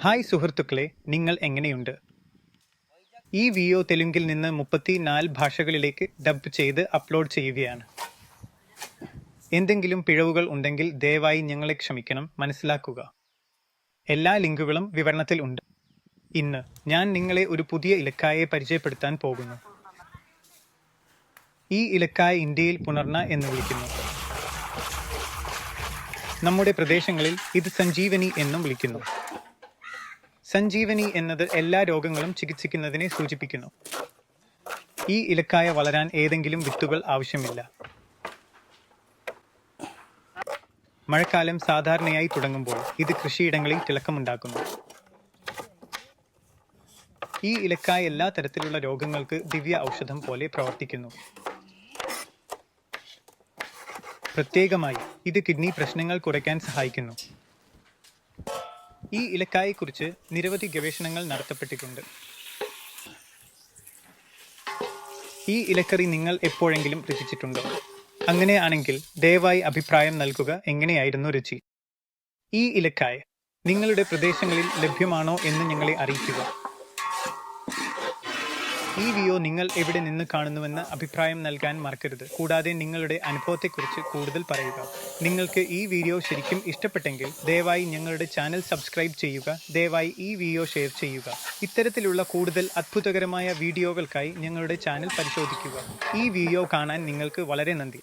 Hi സുഹൃത്തുക്കളെ നിങ്ങൾ എങ്ങനെയുണ്ട്? ഈ വീഡിയോ തെലുങ്കിൽ നിന്ന് മുപ്പത്തി നാല് ഭാഷകളിലേക്ക് ഡബ് ചെയ്ത് അപ്ലോഡ് ചെയ്യുകയാണ്. എന്തെങ്കിലും പിഴവുകൾ ഉണ്ടെങ്കിൽ ദയവായി ഞങ്ങളെ ക്ഷമിക്കണം മനസ്സിലാക്കുക. എല്ലാ ലിങ്കുകളും വിവരണത്തിൽ ഉണ്ട്. ഇന്ന് ഞാൻ നിങ്ങളെ ഒരു പുതിയ ഇലക്കായെ പരിചയപ്പെടുത്താൻ പോകുന്നു. ഈ ഇലക്കായ ഇന്ത്യയിൽ പുണർന്ന എന്ന് വിളിക്കുന്നു. നമ്മുടെ പ്രദേശങ്ങളിൽ ഇത് സഞ്ജീവനി എന്നും വിളിക്കുന്നു. സഞ്ജീവനി എന്നത് എല്ലാ രോഗങ്ങളും ചികിത്സിക്കുന്നതിനെ സൂചിപ്പിക്കുന്നു. ഈ ഇലക്കായ വളരാൻ ഏതെങ്കിലും വിത്തുകൾ ആവശ്യമില്ല. മഴക്കാലം സാധാരണയായി തുടങ്ങുമ്പോൾ ഇത് കൃഷിയിടങ്ങളിൽ തിളക്കമുണ്ടാക്കുന്നു. ഈ ഇലക്കായ എല്ലാ തരത്തിലുള്ള രോഗങ്ങൾക്ക് ദിവ്യ ഔഷധം പോലെ പ്രവർത്തിക്കുന്നു. പ്രത്യേകമായി ഇത് കിഡ്നി പ്രശ്നങ്ങൾ കുറയ്ക്കാൻ സഹായിക്കുന്നു. ഈ ഇലക്കായെക്കുറിച്ച് നിരവധി ഗവേഷണങ്ങൾ നടത്തപ്പെട്ടിട്ടുണ്ട്. ഈ ഇലക്കറി നിങ്ങൾ എപ്പോഴെങ്കിലും രുചിച്ചിട്ടുണ്ടോ? അങ്ങനെയാണെങ്കിൽ ദയവായി അഭിപ്രായം നൽകുക എങ്ങനെയായിരുന്നു രുചി? ഈ ഇലക്കായ നിങ്ങളുടെ പ്രദേശങ്ങളിൽ ലഭ്യമാണോ എന്ന് ഞങ്ങളെ അറിയിക്കുക. ഈ വീഡിയോ നിങ്ങൾ എവിടെ നിന്ന് കാണുന്നുവെന്ന് അഭിപ്രായം നൽകാൻ മറക്കരുത്. കൂടാതെ നിങ്ങളുടെ അനുഭവത്തെക്കുറിച്ച് കൂടുതൽ പറയുക. നിങ്ങൾക്ക് ഈ വീഡിയോ ശരിക്കും ഇഷ്ടപ്പെട്ടെങ്കിൽ ദയവായി ഞങ്ങളുടെ ചാനൽ സബ്സ്ക്രൈബ് ചെയ്യുക. ദയവായി ഈ വീഡിയോ ഷെയർ ചെയ്യുക. ഇത്തരത്തിലുള്ള കൂടുതൽ അത്ഭുതകരമായ വീഡിയോകൾക്കായി ഞങ്ങളുടെ ചാനൽ പരിശോധിക്കുക. ഈ വീഡിയോ കാണാൻ നിങ്ങൾക്ക് വളരെ നന്ദി.